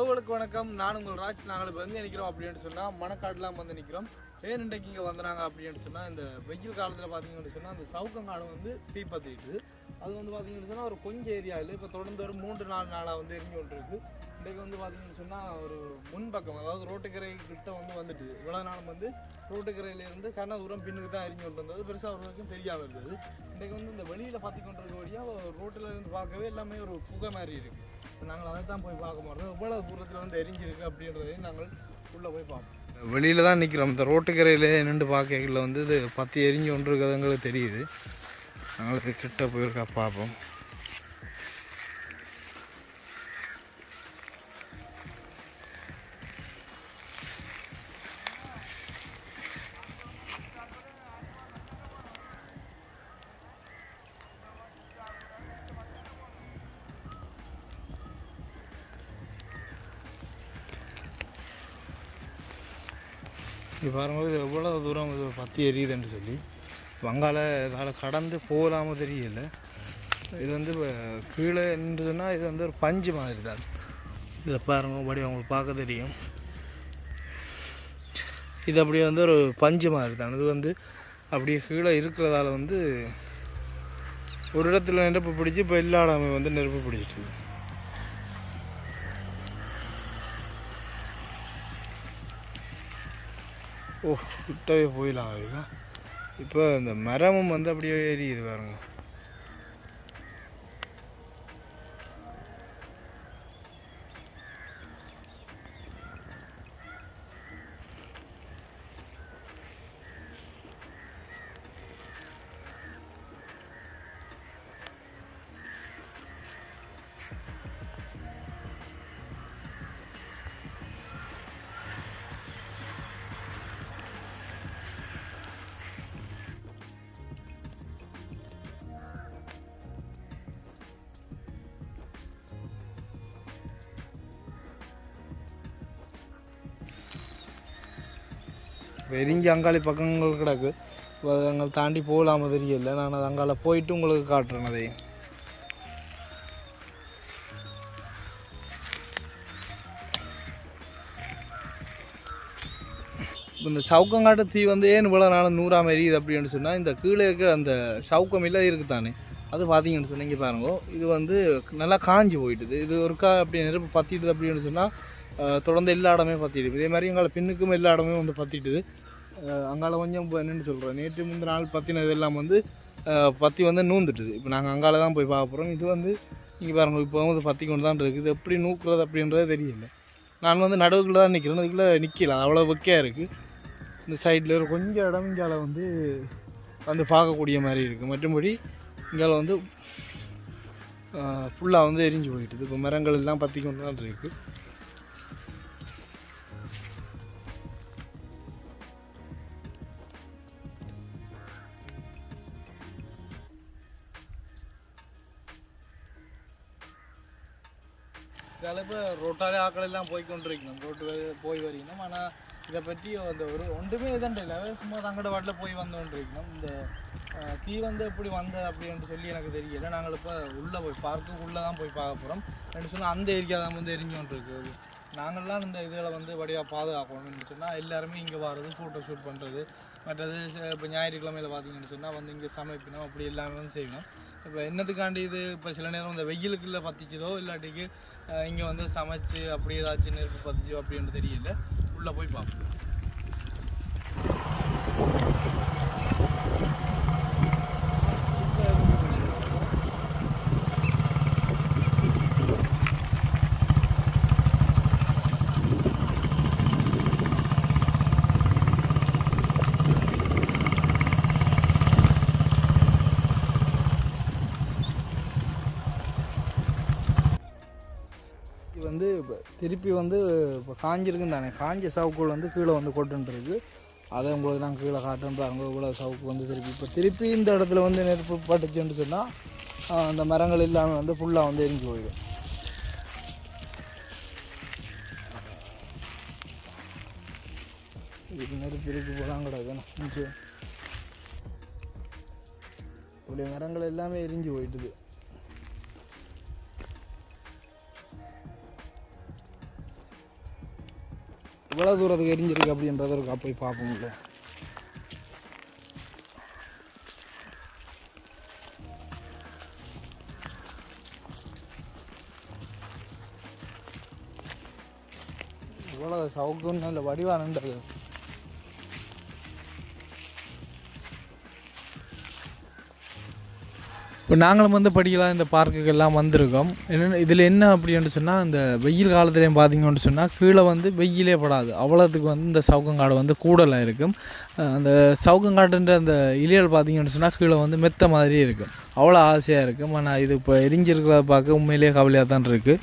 உறவுகளுக்கு வணக்கம். நான் உங்கள் ராஜ். நாங்கள் இப்போ வந்து நிற்கிறோம் அப்படின்னு சொன்னால் மணக்காடுலாம் வந்து நிற்கிறோம் ஏன் இன்றைக்கு இங்கே வந்தாங்க அப்படின்னு சொன்னால் இந்த வெயில் காலத்தில் பார்த்தீங்கன்னு சொன்னால் அந்த சவுக்கங்காடு வந்து தீப்பற்றிட்டு அது வந்து பார்த்தீங்கன்னு சொன்னால் ஒரு கொஞ்சம் ஏரியாவில் இப்போ தொடர்ந்து ஒரு மூன்று நாலு நாளாக வந்து எரிஞ்சு கொண்டிருக்கு. இன்றைக்கு வந்து பார்த்தீங்கன்னு சொன்னால் ஒரு முன்பக்கம் அதாவது ரோட்டுக்கரை கிட்ட வந்து வந்துட்டு இவ்வளோ நாளும் வந்து ரோட்டுக்கரையிலேருந்து கண்ண தூரம் பின்னுக்கு தான் எரிஞ்சு கொண்டு வந்தது. பெருசாக வரைக்கும் தெரியாமல் இருந்தது. இன்றைக்கு வந்து இந்த வெளியில் பார்த்து கொண்டிருக்க வழியாக ரோட்டில் இருந்து பார்க்கவே எல்லாமே ஒரு புகை மாதிரி இருக்குது நாங்கள் அதை தான் போய் பார்க்க போகிறோம் எவ்வளோ தூரத்தில் வந்து எரிஞ்சிருக்கு அப்படின்றதையும் நாங்கள் உள்ளே போய் பார்ப்போம். வெளியில் தான் நிற்கிறோம் இந்த ரோட்டுக்கரையில் நின்று பார்க்கல வந்து இது பற்றி எரிஞ்சு ஒன்று இருக்கிறது எங்களுக்கு தெரியுது. நாங்களுக்கு கிட்ட போயிருக்கா பார்ப்போம். இது பாருங்க இது எவ்வளோ தூரம் இது பற்றி எரியுதுன்னு சொல்லி வங்காள இதால் கடந்து போகலாம தெரியல. இது வந்து இப்போ கீழே என்று சொன்னால் இது வந்து ஒரு பஞ்சு மாதிரி தான் இதை பாருங்க படி அவங்களுக்கு பார்க்க தெரியும். இது அப்படியே வந்து ஒரு பஞ்சு மாதிரி தான் இது வந்து அப்படியே கீழே இருக்கிறதால வந்து ஒரு இடத்துல நெருப்பு பிடிச்சி இப்போ எல்லா இடமே வந்து நெருப்பு பிடிச்சிட்டு ஓ கிட்டவே போயிடலாம் அதுக்கு இப்போ இந்த மரமும் வந்து அப்படியே எரியுது பாருங்க. வெறிஞ்சி அங்காளி பக்கங்கள் கிடக்கு. இப்போ அது அங்கே தாண்டி போகலாம தெரியல. நான் அது அங்கால போயிட்டு உங்களுக்கு காட்டுறேன் அதை. இந்த சவுக்கங்காட்டு தீ வந்து ஏன் இவ்வளோ நாளும் நூறாம எரியுது அப்படின்னு சொன்னால் இந்த கீழே இருக்கிற அந்த சவுக்கம் இல்லை இருக்குது தானே அது பார்த்தீங்கன்னு சொன்னீங்க பாருங்க. இது வந்து நல்லா காஞ்சி போயிட்டுது. இது ஒருக்கா அப்படி நெருப்பு பற்றிட்டுது அப்படின்னு சொன்னால் தொடர்ந்து எல்லா இடமே பற்றிடுது இதே மாதிரி எங்களை பின்னுக்கும் எல்லா இடமே வந்து பற்றிட்டுது அங்கால கொஞ்சம் இப்போ என்னென்னு சொல்கிறோம் நேற்று முந்த நாள் பற்றினது எல்லாம் வந்து பற்றி வந்து நூந்துட்டுது. இப்போ நாங்கள் அங்கால தான் போய் பார்க்க போகிறோம் இது வந்து இங்கே பாருங்க இப்போ வந்து பற்றி கொண்டு தான் இருக்குது. எப்படி நூக்குறது அப்படின்றது தெரியல. நான் வந்து நடுவுக்குள்ள தான் நிற்கிறேன் அதுக்குள்ளே நிற்கல அவ்வளோ வெக்கையாக இருக்குது இந்த சைடில் கொஞ்சம் இடம் இங்கால வந்து வந்து பார்க்கக்கூடிய மாதிரி இருக்குது மற்றபடி இங்கால வந்து ஃபுல்லாக வந்து எரிஞ்சு போயிட்டுது. இப்போ மரங்கள் எல்லாம் பற்றி கொண்டு தான் இருக்குது இதால் இப்போ ரோட்டாலே ஆக்கள் எல்லாம் போய் கொண்டிருக்கணும் ரோட்டு போய் வரணும் ஆனால் இதை பற்றி அந்த ஒரு ஒன்றுமே இதண்டு இல்லை. சும்மா தங்கட வாட்டில் போய் வந்து கொண்டிருக்கணும் இந்த தீ வந்து எப்படி வந்தது அப்படின்னு சொல்லி எனக்கு தெரியல. நாங்கள் இப்போ உள்ளே போய் பார்க்குக்குள்ளே உள்ளே தான் போய் பார்க்க போகிறோம் ரெண்டு சொன்னால் அந்த ஏரியா தான் வந்து எரிஞ்சு கொண்டிருக்கு நாங்கள்லாம் இந்த இதில் வந்து வடிவாக பாதுகாக்கணும்னு சொன்னால் எல்லாருமே இங்கே வர்றது ஃபோட்டோ ஷூட் பண்ணுறது மற்றது இப்போ ஞாயிற்றுக்கிழமையில் பார்த்தீங்கன்னு சொன்னால் வந்து இங்கே சமைக்கணும் அப்படி எல்லாமே வந்து செய்யணும். இப்போ என்னத்துக்காண்டி இது இப்போ சில நேரம் இந்த வெயிலுக்குள்ளே பற்றிச்சதோ இல்லாட்டிக்கு இங்கே வந்து சமைச்சு அப்படி ஏதாச்சும் நெருப்பு பதிச்சு அப்படின்னு தெரியல. உள்ளே போய் பார்ப்போம் இது வந்து இப்போ திருப்பி வந்து இப்போ காஞ்சிருக்குன்னு தானே. காஞ்ச சவுக்குள் வந்து கீழே வந்து கொட்டுன்றது அதை உங்களுக்கு நாங்கள் கீழே காட்டுன்னு பாருங்க. இவ்வளோ சவுக்கு வந்து திருப்பி. இப்போ திருப்பி இந்த இடத்துல வந்து நெருப்பு பட்டுச்சுன்னு சொன்னால் அந்த மரங்கள் இல்லாமல் வந்து ஃபுல்லாக வந்து எரிஞ்சு போயிடும். இது நெருப்பு இருக்கு போலாம் கூடாது கொஞ்சம். மரங்கள் எல்லாமே எரிஞ்சு போயிட்டுது. இவ்வளோ தூரத்துக்கு எரிஞ்சிருக்கு அப்படின்றத ஒரு போய் பார்ப்போம்ல. இவ்வளோ சவுக்குன்னு இல்லை வடிவானன்றது இப்போ நாங்களும் வந்து படிக்கலாம் இந்த பார்க்குக்கெல்லாம் வந்திருக்கோம். என்னென்ன இதில் என்ன அப்படின்னு சொன்னால் இந்த வெயில் காலத்துலேயும் பார்த்தீங்கன்னு சொன்னால் கீழே வந்து வெயிலே படாது. அவ்வளோத்துக்கு வந்து இந்த சவுக்கங்காடு வந்து கூடலாக இருக்கும். அந்த சவுக்கங்காடுன்ற அந்த இலையல் பார்த்தீங்கன்னு சொன்னால் கீழே வந்து மெத்த மாதிரி இருக்கும். அவ்வளோ ஆசையாக இருக்கும். ஆனால் இது இப்போ எரிஞ்சிருக்கிறத பார்க்க உண்மையிலேயே கவலையாக தான் இருக்குது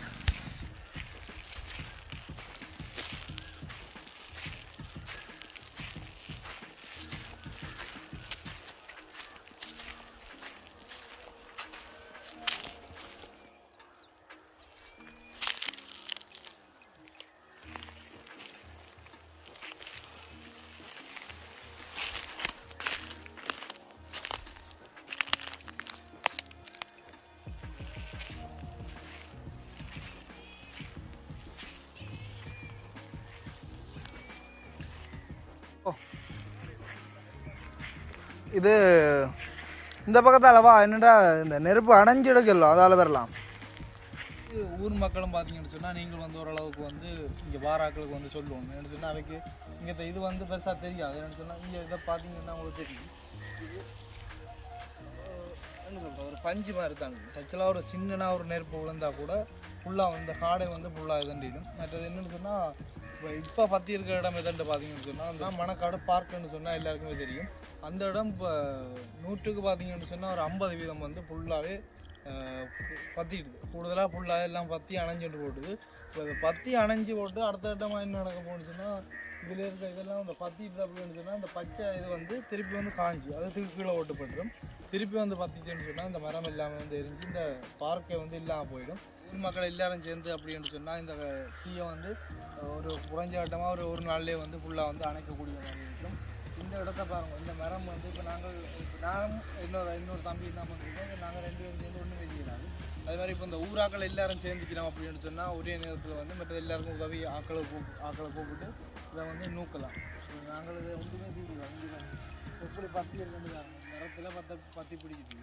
இது இந்த பக்கத்தால் வா என்னடா இந்த நெருப்பு அணைஞ்சிடுக்கല്ലോ அதால் வரலாம். ஊர் மக்களும் பார்த்தீங்கன்னு சொன்னால் நீங்கள் வந்து ஓரளவுக்கு வந்து இங்கே வாராக்களுக்கு வந்து சொல்லுவோம். என்ன சொன்னால் அவைக்கு இங்கே இது வந்து பெருசாக தெரியாது. என்ன சொன்னால் இங்கே இதை பார்த்தீங்கன்னா உங்களுக்கு தெரியும். ஒரு பஞ்சு மாதிரி தான் ஆக்சுவலாக ஒரு சின்னனா ஒரு நெருப்பு விழுந்தால் கூட ஃபுல்லாக வந்து காடை வந்து ஃபுல்லாக இதண்டிடும் மற்றது என்னென்னு சொன்னால் இப்போ இப்போ பற்றி இருக்கிற இடம் எதுன்னு பார்த்தீங்கன்னு சொன்னால் அந்த மணக்காடு பார்க்குன்னு சொன்னால் எல்லாருக்குமே தெரியும். அந்த இடம் இப்போ நூற்றுக்கு பார்த்தீங்கன்னு சொன்னால் ஒரு ஐம்பது வீதம் வந்து ஃபுல்லாகவே பற்றிடுது கூடுதலாக ஃபுல்லாக எல்லாம் பற்றி அணைஞ்சிட்டு போட்டுது. இப்போ இதை பற்றி அணைஞ்சு போட்டு அடுத்த கட்டமாக என்ன நடக்க போணுச்சுன்னா இதில் இருக்க இதெல்லாம் அந்த பற்றிட்டு அப்படின்னு சொன்னால் அந்த பச்சை இது வந்து திருப்பி வந்து காஞ்சி. அது திருப்பி கீழே ஓட்டுப்பட்டுரும். திருப்பி வந்து பற்றிச்சுன்னு சொன்னால் இந்த மரம் இல்லாமல் வந்து எரிஞ்சு இந்த பார்க்கே வந்து இல்லாமல் போயிடும். ஊர் மக்கள் எல்லாரும் சேர்ந்து அப்படின்னு சொன்னால் இந்த தீயை வந்து ஒரு குறைஞ்ச கட்டமாக ஒரு ஒரு நாள்லேயே வந்து ஃபுல்லாக வந்து அணைக்கக்கூடிய மாதிரி இருக்கும். இந்த இடத்த பாருங்க. இந்த மரம் வந்து இப்போ நாங்கள் இப்போ நானும் இன்னொரு இன்னொரு தம்பி என்ன பண்ணிருக்கோம் நாங்கள் ரெண்டு பேரும் சேர்ந்து ஒன்றும் வெளியிடாது அது மாதிரி இப்போ இந்த ஊராக்கள் எல்லாரும் சேர்ந்துக்கிறோம் அப்படின்னு சொன்னால் ஒரே நேரத்தில் வந்து மற்ற எல்லாருக்கும் உதவி ஆக்களை கூ ஆக்களை கூப்பிட்டு இதை வந்து நூக்கலாம். நாங்கள் இதை ஒன்றுமே தீவிரம் எப்படி பத்தி இருக்க மரத்தில் பத்த பத்தி பிடிக்கிட்டு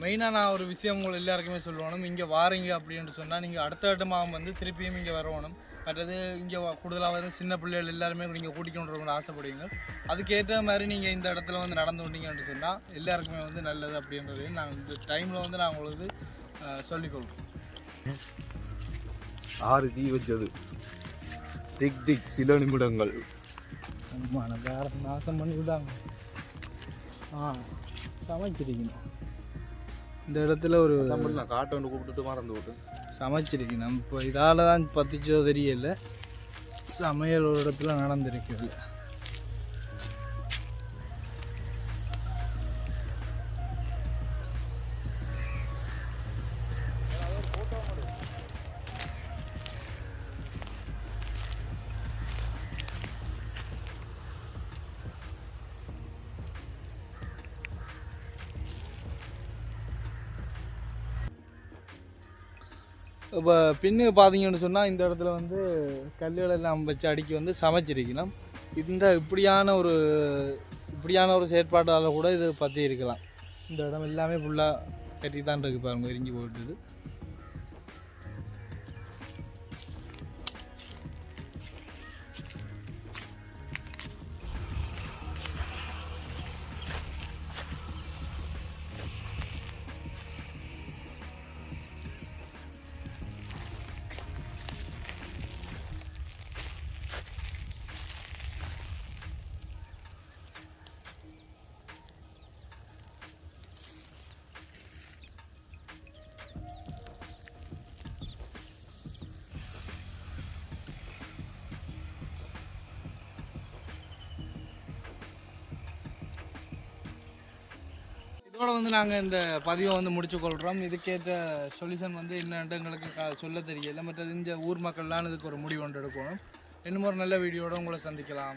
மெயினாக நான் ஒரு விஷயம் உங்களை எல்லாருக்குமே சொல்லணும் இங்கே வாரீங்க அப்படின்னு சொன்னால் நீங்கள் அடுத்த இடமாக வந்து திருப்பியும் இங்கே வரணும் மற்றது இங்கே கூடுதலாக வந்து சின்ன பிள்ளைகள் எல்லாருமே நீங்கள் கூட்டிக்கொண்டு ஆசைப்படுவீங்க. அதுக்கேற்ற மாதிரி நீங்கள் இந்த இடத்துல வந்து நடந்து வந்தீங்கன்னு சொன்னால் எல்லாருக்குமே வந்து நல்லது அப்படின்றது நாங்கள் இந்த டைமில் வந்து நான் உங்களுக்கு சொல்லிக்கொள்கிறோம் ஆறு தீ வச்சது. திக் திக் சில நிமிடங்கள். வேற நாசம் பண்ணி விட்டாங்க ஆ சமைச்சிருக்கணும் இந்த இடத்துல ஒரு நான் காட்டை ஒன்று கூப்பிட்டுட்டு மறந்து விட்டு சமைச்சிருக்கணும் இப்போ இதால் தான் பத்திச்சோ தெரியல. சமையல் ஒரு இடத்துல நடந்திருக்குது. இப்போ பின்னு பார்த்தீங்கன்னு சொன்னால் இந்த இடத்துல வந்து கல்லுகள் எல்லாம் வச்சு அடுக்கி வந்து சமைச்சிருக்கலாம் இந்த இப்படியான ஒரு இப்படியான ஒரு செயற்பாட்டால் கூட இது பற்றி இருக்கலாம் இந்த இடம் எல்லாமே ஃபுல்லாக கட்டி தான் இருக்குது பாருங்க எரிஞ்சு போயிட்டுது இதோட வந்து நாங்கள் இந்த பதிவை வந்து முடிச்சு கொள்கிறோம் இதுக்கேற்ற சொல்யூஷன் வந்து என்னென்று எங்களுக்கு க- சொல்ல தெரியல. மற்றது இந்த ஊர் மக்கள்லாம் இதுக்கு ஒரு முடிவு ஒன்று எடுக்கணும். இன்னும் ஒரு நல்ல வீடியோட உங்களை சந்திக்கலாம்.